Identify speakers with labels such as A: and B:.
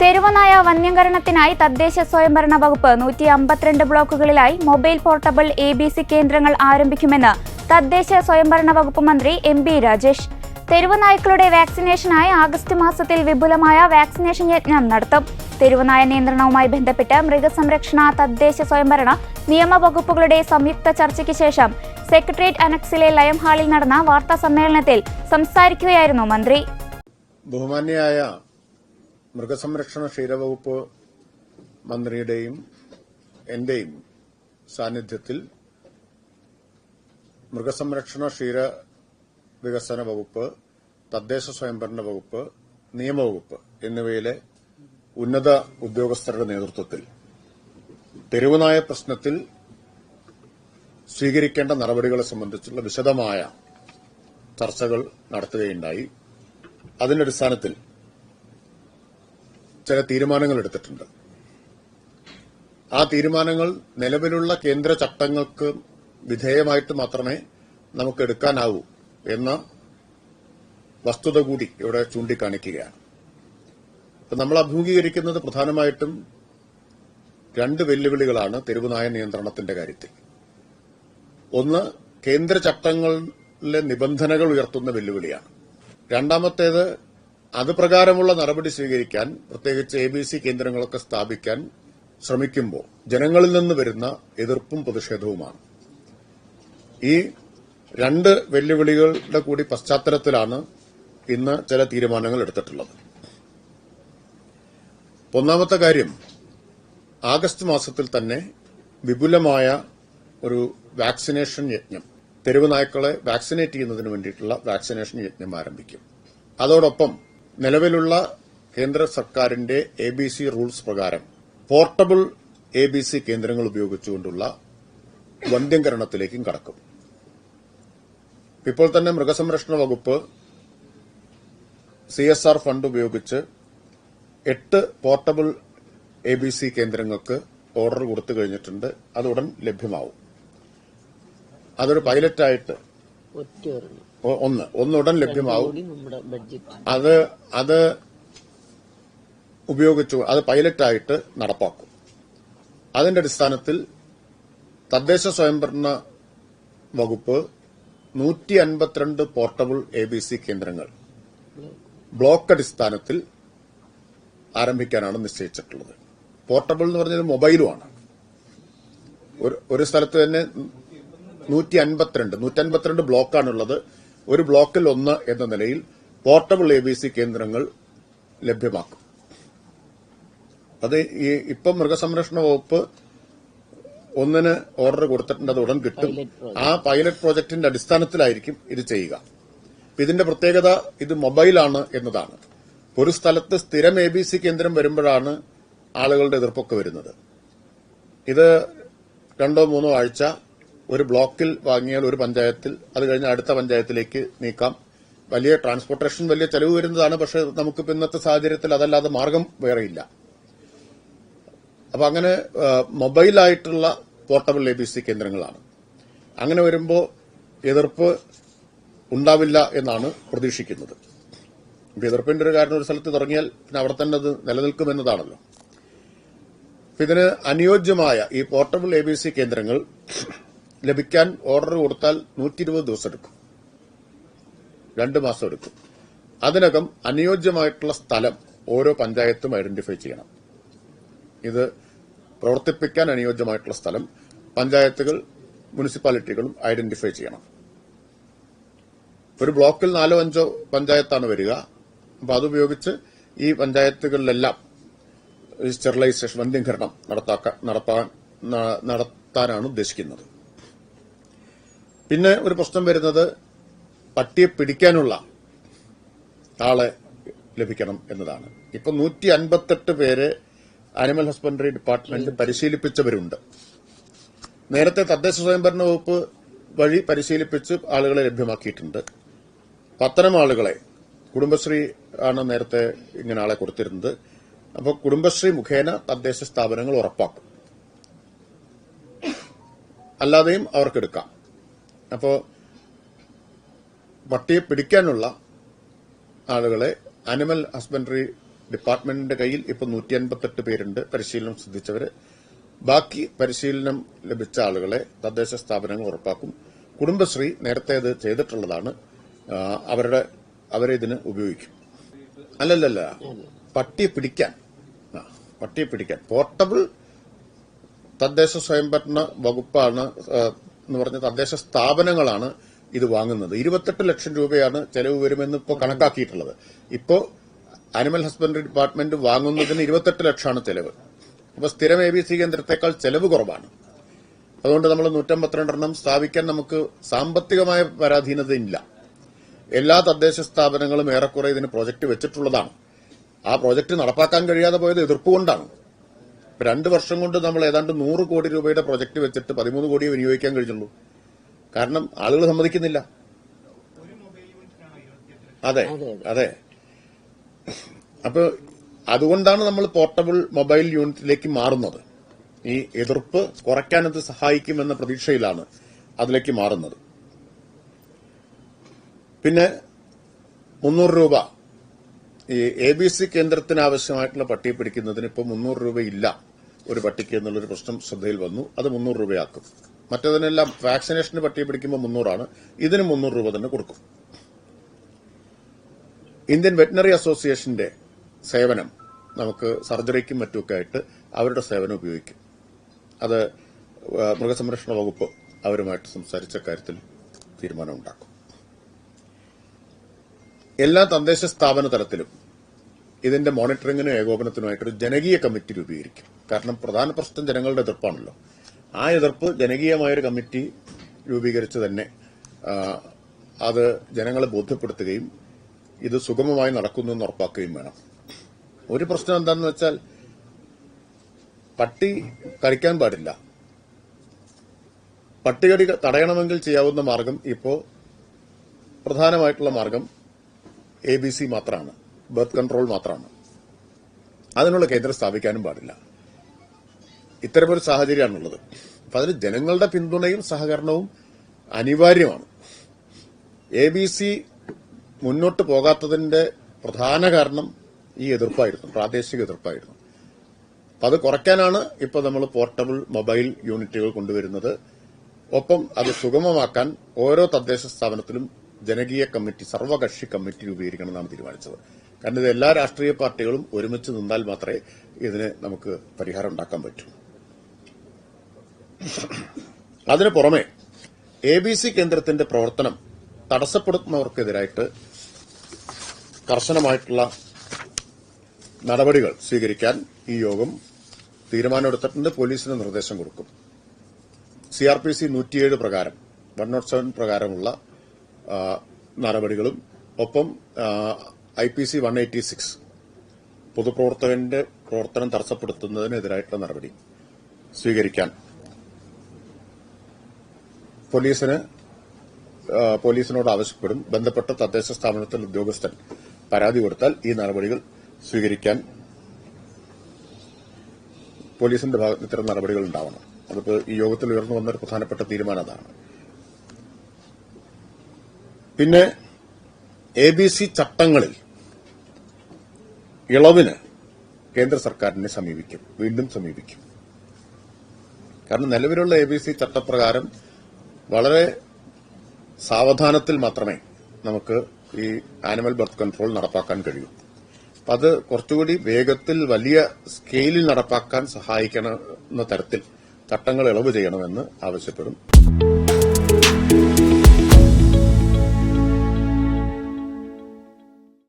A: തെരുവനായ വന്യംകരണത്തിനായി തദ്ദേശ സ്വയംഭരണ വകുപ്പ് നൂറ്റി അമ്പത്തിരണ്ട് ബ്ലോക്കുകളിലായി mobile portable A B C കേന്ദ്രങ്ങൾ ആരംഭിക്കുമെന്ന് തദ്ദേശ സ്വയംഭരണ വകുപ്പ് മന്ത്രി എം ബി രാജേഷ്. തെരുവുനായ്ക്കളുടെ വാക്സിനേഷനായി ആഗസ്റ്റ് മാസത്തിൽ വിപുലമായ വാക്സിനേഷൻ യജ്ഞം നടത്തും. തെരുവുനായ നിയന്ത്രണവുമായി ബന്ധപ്പെട്ട് മൃഗസംരക്ഷണ തദ്ദേശ സ്വയംഭരണ നിയമ വകുപ്പുകളുടെ സംയുക്ത ചർച്ചയ്ക്ക് ശേഷം സെക്രട്ടേറിയറ്റ് അനക്സിലെ ലയം ഹാളിൽ നടന്ന വാർത്താ സമ്മേളനത്തിൽ സംസാരിക്കുകയായിരുന്നു മന്ത്രി.
B: മൃഗസംരക്ഷണ ക്ഷീരവകുപ്പ് മന്ത്രിയുടെയും എന്റെയും സാന്നിധ്യത്തിൽ മൃഗസംരക്ഷണ ക്ഷീര വികസന വകുപ്പ് തദ്ദേശ സ്വയംഭരണ വകുപ്പ് നിയമവകുപ്പ് എന്നിവയിലെ ഉന്നത ഉദ്യോഗസ്ഥരുടെ നേതൃത്വത്തിൽ തെരുവുനായ പ്രശ്നത്തിൽ സ്വീകരിക്കേണ്ട നടപടികളെ സംബന്ധിച്ചുള്ള വിശദമായ ചർച്ചകൾ നടത്തുകയുണ്ടായി. അതിന്റെ അടിസ്ഥാനത്തിൽ ചില തീരുമാനങ്ങൾ എടുത്തിട്ടുണ്ട്. ആ തീരുമാനങ്ങൾ നിലവിലുള്ള കേന്ദ്ര ചട്ടങ്ങൾക്ക് വിധേയമായിട്ട് മാത്രമേ നമുക്ക് എടുക്കാനാവൂ എന്ന വസ്തുത കൂടി ഇവിടെ ചൂണ്ടിക്കാണിക്കുകയാണ്. നമ്മൾ അഭിമുഖീകരിക്കുന്നത് പ്രധാനമായിട്ടും രണ്ട് വെല്ലുവിളികളാണ് തെരുവുനായ നിയന്ത്രണത്തിന്റെ കാര്യത്തിൽ. ഒന്ന് കേന്ദ്ര ചട്ടങ്ങളിലെ നിബന്ധനകൾ ഉയർത്തുന്ന വെല്ലുവിളിയാണ്. രണ്ടാമത്തേത് അത് പ്രകാരമുള്ള നടപടി സ്വീകരിക്കാൻ പ്രത്യേകിച്ച് എ ബി സി കേന്ദ്രങ്ങളൊക്കെ സ്ഥാപിക്കാൻ ശ്രമിക്കുമ്പോൾ ജനങ്ങളിൽ നിന്ന് വരുന്ന എതിർപ്പും പ്രതിഷേധവുമാണ്. ഈ രണ്ട് വെല്ലുവിളികളുടെ കൂടി പശ്ചാത്തലത്തിലാണ് ഇന്ന് ചില തീരുമാനങ്ങൾ എടുത്തിട്ടുള്ളത്. ഒന്നാമത്തെ കാര്യം ആഗസ്റ്റ് മാസത്തിൽ തന്നെ വിപുലമായ ഒരു വാക്സിനേഷൻ യജ്ഞം തെരുവ് നായ്ക്കളെ വാക്സിനേറ്റ് ചെയ്യുന്നതിന് വേണ്ടിയിട്ടുള്ള വാക്സിനേഷൻ യജ്ഞം ആരംഭിക്കും. അതോടൊപ്പം നിലവിലുള്ള കേന്ദ്ര സർക്കാരിന്റെ എ ബി സി റൂൾസ് പ്രകാരം പോർട്ടബിൾ എ ബി സി കേന്ദ്രങ്ങൾ ഉപയോഗിച്ചുകൊണ്ടുള്ള വന്ധ്യംകരണത്തിലേക്കും കടക്കും. ഇപ്പോൾ തന്നെ മൃഗസംരക്ഷണ വകുപ്പ് സി എസ് ആർ ഫണ്ട് ഉപയോഗിച്ച് എട്ട് പോർട്ടബിൾ എ ബി സി കേന്ദ്രങ്ങൾക്ക് ഓർഡർ കൊടുത്തു കഴിഞ്ഞിട്ടുണ്ട്. അത് ഉടൻ ലഭ്യമാവും. അതൊരു പൈലറ്റായിട്ട് ഒന്ന് ഒന്ന് ഉടൻ ലഭ്യമാവും. അത് അത് ഉപയോഗിച്ചു അത് പൈലറ്റായിട്ട് നടപ്പാക്കും. അതിന്റെ അടിസ്ഥാനത്തിൽ തദ്ദേശ സ്വയംഭരണ വകുപ്പ് നൂറ്റി അൻപത്തിരണ്ട് പോർട്ടബിൾ എ ബി സി കേന്ദ്രങ്ങൾ ബ്ലോക്ക് അടിസ്ഥാനത്തിൽ ആരംഭിക്കാനാണ് നിശ്ചയിച്ചിട്ടുള്ളത്. പോർട്ടബിൾ എന്ന് പറഞ്ഞത് മൊബൈലുമാണ് ഒരു സ്ഥലത്ത് തന്നെ നൂറ്റി അൻപത്തിരണ്ട് നൂറ്റി അൻപത്തിരണ്ട് ബ്ലോക്കാണുള്ളത്. ഒരു ബ്ലോക്കിൽ ഒന്ന് എന്ന നിലയിൽ പോർട്ടബിൾ എ ബി സി കേന്ദ്രങ്ങൾ ലഭ്യമാക്കും. അത് ഈ ഇപ്പം മൃഗസംരക്ഷണ വകുപ്പ് ഒന്നിന് ഓർഡർ കൊടുത്തിട്ടുണ്ട്. അത് ഉടൻ കിട്ടും ആ പൈലറ്റ് പ്രോജക്ടിന്റെ അടിസ്ഥാനത്തിലായിരിക്കും ഇത് ചെയ്യുക. ഇതിന്റെ പ്രത്യേകത ഇത് മൊബൈലാണ് എന്നതാണ്. ഒരു സ്ഥലത്ത് സ്ഥിരം എ ബി സി കേന്ദ്രം വരുമ്പോഴാണ് ആളുകളുടെ എതിർപ്പൊക്കെ വരുന്നത്. ഇത് രണ്ടോ മൂന്നോ ആഴ്ച ഒരു ബ്ലോക്കിൽ വാങ്ങിയാൽ ഒരു പഞ്ചായത്തിൽ അത് കഴിഞ്ഞ് അടുത്ത പഞ്ചായത്തിലേക്ക് നീക്കാം. വലിയ ട്രാൻസ്പോർട്ടേഷൻ വലിയ ചെലവ് വരുന്നതാണ് പക്ഷെ നമുക്കിപ്പോൾ ഇന്നത്തെ സാഹചര്യത്തിൽ അതല്ലാതെ മാർഗം വേറെയില്ല. അപ്പം അങ്ങനെ മൊബൈലായിട്ടുള്ള പോർട്ടബിൾ എ ബി സി കേന്ദ്രങ്ങളാണ്. അങ്ങനെ വരുമ്പോൾ എതിർപ്പ് ഉണ്ടാവില്ല എന്നാണ് പ്രതീക്ഷിക്കുന്നത്. എതിർപ്പിന്റെ ഒരു കാരണം ഒരു സ്ഥലത്ത് തുടങ്ങിയാൽ പിന്നെ അവിടെ തന്നെ അത് നിലനിൽക്കുമെന്നതാണല്ലോ ഇതിന് അനുയോജ്യമായ ഈ പോർട്ടബിൾ എ കേന്ദ്രങ്ങൾ ലഭിക്കാൻ ഓർഡർ കൊടുത്താൽ നൂറ്റി ഇരുപത് ദിവസം എടുക്കും. രണ്ട് മാസം എടുക്കും. അതിനകം അനുയോജ്യമായിട്ടുള്ള സ്ഥലം ഓരോ പഞ്ചായത്തും ഐഡന്റിഫൈ ചെയ്യണം. ഇത് പ്രവർത്തിപ്പിക്കാൻ അനുയോജ്യമായിട്ടുള്ള സ്ഥലം പഞ്ചായത്തുകൾ മുനിസിപ്പാലിറ്റികളും ഐഡന്റിഫൈ ചെയ്യണം. ഒരു ബ്ലോക്കിൽ നാലോ അഞ്ചോ പഞ്ചായത്താണ് വരിക. അപ്പൊ അതുപയോഗിച്ച് ഈ പഞ്ചായത്തുകളിലെല്ലാം സ്റ്റെറിലൈസേഷൻ വന്ധ്യംകരണം നടത്താൻ നടത്താനാണ് ഉദ്ദേശിക്കുന്നത്. പിന്നെ ഒരു പ്രശ്നം വരുന്നത് പട്ടിയെ പിടിക്കാനുള്ള ആളെ ലഭിക്കണം എന്നതാണ്. ഇപ്പൊ നൂറ്റി അൻപത്തെട്ട് പേരെ ആനിമൽ ഹസ്ബൻഡറി ഡിപ്പാർട്ട്മെന്റ് പരിശീലിപ്പിച്ചവരുണ്ട്. നേരത്തെ തദ്ദേശ സ്വയംഭരണ വകുപ്പ് വഴി പരിശീലിപ്പിച്ച് ആളുകളെ ലഭ്യമാക്കിയിട്ടുണ്ട്. പത്തനം ആളുകളെ കുടുംബശ്രീ ആണ് നേരത്തെ ഇങ്ങനെ ആളെ കൊടുത്തിരുന്നത്. അപ്പോൾ കുടുംബശ്രീ മുഖേന തദ്ദേശ സ്ഥാപനങ്ങൾ ഉറപ്പാക്കും. അല്ലാതെയും അവർക്കെടുക്കാം. അപ്പോ പട്ടിയെ പിടിക്കാനുള്ള ആളുകളെ അനിമൽ ഹസ്ബൻഡറി ഡിപ്പാർട്ട്മെന്റിന്റെ കയ്യിൽ ഇപ്പോൾ നൂറ്റി അൻപത്തെട്ട് പേരുണ്ട്. പരിശീലനം സിദ്ധിച്ചവര് ബാക്കി പരിശീലനം ലഭിച്ച ആളുകളെ തദ്ദേശ സ്ഥാപനങ്ങൾ ഉറപ്പാക്കും. കുടുംബശ്രീ നേരത്തെ അത് ചെയ്തിട്ടുള്ളതാണ്. അവരുടെ അവരെ ഇതിന് ഉപയോഗിക്കും. അല്ലല്ലല്ല. പട്ടിയെ പിടിക്കാൻ. പട്ടിയെ പിടിക്കാൻ. പോർട്ടബിൾ തദ്ദേശ സ്വയംഭരണ വകുപ്പാണ് എന്ന് പറഞ്ഞ തദ്ദേശ സ്ഥാപനങ്ങളാണ് ഇത് വാങ്ങുന്നത്. ഇരുപത്തെട്ട് ലക്ഷം രൂപയാണ് ചെലവ് വരുമെന്ന് ഇപ്പോൾ കണക്കാക്കിയിട്ടുള്ളത്. ഇപ്പോൾ അനിമൽ ഹസ്ബൻഡറി ഡിപ്പാർട്ട്മെന്റ് വാങ്ങുന്നതിന് ഇരുപത്തെട്ട് ലക്ഷമാണ് ചെലവ്. അപ്പോൾ സ്ഥിരം എ ബി സി കേന്ദ്രത്തെക്കാൾ ചെലവ് കുറവാണ്. അതുകൊണ്ട് നമ്മൾ നൂറ്റമ്പത്തിരണ്ടെണ്ണം സ്ഥാപിക്കാൻ നമുക്ക് സാമ്പത്തികമായ പരാധീനതയില്ല. എല്ലാ തദ്ദേശ സ്ഥാപനങ്ങളും ഏറെക്കുറെ ഇതിന് പ്രോജക്റ്റ് വെച്ചിട്ടുള്ളതാണ്. ആ പ്രോജക്റ്റ് നടപ്പാക്കാൻ കഴിയാതെ പോയത് എതിർപ്പ് കൊണ്ടാണ്. ഇപ്പൊ രണ്ട് വർഷം കൊണ്ട് നമ്മൾ ഏതാണ്ട് നൂറ് കോടി രൂപയുടെ പ്രൊജക്ട് വെച്ചിട്ട് പതിമൂന്ന് കോടിയെ വിനിയോഗിക്കാൻ കഴിഞ്ഞുള്ളൂ. കാരണം ആളുകൾ സമ്മതിക്കുന്നില്ല. അതെ അതെ അപ്പൊ അതുകൊണ്ടാണ് നമ്മൾ പോർട്ടബിൾ മൊബൈൽ യൂണിറ്റിലേക്ക് മാറുന്നത്. ഈ എതിർപ്പ് കുറയ്ക്കാനത് സഹായിക്കുമെന്ന പ്രതീക്ഷയിലാണ് അതിലേക്ക് മാറുന്നത്. പിന്നെ മുന്നൂറ് രൂപ. ഈ എ ബി സി കേന്ദ്രത്തിന് ആവശ്യമായിട്ടുള്ള പട്ടിയെ പിടിക്കുന്നതിന് ഇപ്പോൾ മുന്നൂറ് രൂപയില്ല. ഒരു പട്ടിക്ക് എന്നുള്ളൊരു പ്രശ്നം ശ്രദ്ധയിൽ വന്നു. അത് മുന്നൂറ് രൂപയാക്കും. മറ്റതിനെല്ലാം വാക്സിനേഷന് പട്ടിയെ പിടിക്കുമ്പോൾ മുന്നൂറാണ്. ഇതിന് മുന്നൂറ് രൂപ തന്നെ കൊടുക്കും. ഇന്ത്യൻ വെറ്റിനറി അസോസിയേഷന്റെ സേവനം നമുക്ക് സർജറിക്കും മറ്റുമൊക്കെ ആയിട്ട് അവരുടെ സേവനം ഉപയോഗിക്കും. അത് മൃഗസംരക്ഷണ വകുപ്പ് അവരുമായിട്ട് സംസാരിച്ച കാര്യത്തിൽ തീരുമാനമുണ്ടാക്കും എല്ലാ തദ്ദേശ സ്ഥാപന തലത്തിലും ഇതിന്റെ മോണിറ്ററിംഗിനും ഏകോപനത്തിനുമായിട്ടൊരു ജനകീയ കമ്മിറ്റി രൂപീകരിക്കും. കാരണം പ്രധാന പ്രശ്നം ജനങ്ങളുടെ എതിർപ്പാണല്ലോ. ആ എതിർപ്പ് ജനകീയമായൊരു കമ്മിറ്റി രൂപീകരിച്ച് തന്നെ അത് ജനങ്ങളെ ബോധ്യപ്പെടുത്തുകയും ഇത് സുഗമമായി നടക്കുന്നു എന്ന് ഉറപ്പാക്കുകയും വേണം. ഒരു പ്രശ്നം എന്താണെന്ന് വെച്ചാൽ പട്ടി കഴിക്കാൻ പാടില്ല. പട്ടികടി തടയണമെങ്കിൽ ചെയ്യാവുന്ന മാർഗം ഇപ്പോൾ പ്രധാനമായിട്ടുള്ള മാർഗം എ ബി സി മാത്രമാണ്. ബർത്ത് കൺട്രോൾ മാത്രമാണ്. അതിനുള്ള കേന്ദ്രം സ്ഥാപിക്കാനും പാടില്ല. ഇത്തരമൊരു സാഹചര്യമാണുള്ളത്. അപ്പൊ അതിന് ജനങ്ങളുടെ പിന്തുണയും സഹകരണവും അനിവാര്യമാണ്. എ ബി സി മുന്നോട്ട് പോകാത്തതിന്റെ പ്രധാന കാരണം ഈ എതിർപ്പായിരുന്നു പ്രാദേശിക എതിർപ്പായിരുന്നു. അപ്പൊ അത് കുറയ്ക്കാനാണ് ഇപ്പോൾ നമ്മൾ പോർട്ടബിൾ മൊബൈൽ യൂണിറ്റുകൾ കൊണ്ടുവരുന്നത്. ഒപ്പം അത് സുഗമമാക്കാൻ ഓരോ തദ്ദേശ സ്ഥാപനത്തിലും ജനകീയ കമ്മിറ്റി സർവകക്ഷി കമ്മിറ്റി രൂപീകരിക്കണമെന്നാണ് തീരുമാനിച്ചത്. കാരണം ഇത് എല്ലാ രാഷ്ട്രീയ പാർട്ടികളും ഒരുമിച്ച് നിന്നാൽ മാത്രമേ ഇതിന് നമുക്ക് പരിഹാരം ഉണ്ടാക്കാൻ പറ്റൂ. അതിനു പുറമെ എ ബി സി കേന്ദ്രത്തിന്റെ പ്രവർത്തനം തടസ്സപ്പെടുത്തുന്നവർക്കെതിരായിട്ട് കർശനമായിട്ടുള്ള നടപടികൾ സ്വീകരിക്കാൻ ഈ യോഗം തീരുമാനമെടുത്തിട്ടുണ്ട്. പോലീസിന് നിർദ്ദേശം കൊടുക്കും. സി ആർ പി സി നൂറ്റിയേഴ് പ്രകാരം വൺ നോട്ട് സെവൻ പ്രകാരമുള്ള നടപടികളും ഒപ്പം I P C one eighty six പൊതുപ്രവർത്തകന്റെ പ്രവർത്തനം തടസ്സപ്പെടുത്തുന്നതിനെതിരായിട്ടുള്ള നടപടി സ്വീകരിക്കാൻ. പോലീസിന് പോലീസിനോട് ആവശ്യപ്പെടും ബന്ധപ്പെട്ട തദ്ദേശ സ്ഥാപനത്തിലെ ഉദ്യോഗസ്ഥൻ പരാതി കൊടുത്താൽ ഈ നടപടികൾ സ്വീകരിക്കാൻ പോലീസിന്റെ ഭാഗത്ത് ഇത്തരം നടപടികൾ ഉണ്ടാവണം. അതിപ്പോൾ ഈ യോഗത്തിൽ ഉയർന്നു വന്ന ഒരു പ്രധാനപ്പെട്ട തീരുമാനം അതാണ്. പിന്നെ എ ബി സി ചട്ടങ്ങളിൽ ഇളവിന് കേന്ദ്ര സർക്കാരിനെ സമീപിക്കും വീണ്ടും സമീപിക്കും. കാരണം നിലവിലുള്ള എ ബി സി ചട്ടപ്രകാരം വളരെ സാവധാനത്തിൽ മാത്രമേ നമുക്ക് ഈ ആനിമൽ ബർത്ത് കൺട്രോൾ നടപ്പാക്കാൻ കഴിയൂ. അപ്പം അത് കുറച്ചുകൂടി വേഗത്തിൽ വലിയ സ്കെയിലിൽ നടപ്പാക്കാൻ സഹായിക്കണമെന്ന തരത്തിൽ ചട്ടങ്ങൾ ഇളവ് ചെയ്യണമെന്ന് ആവശ്യപ്പെടും.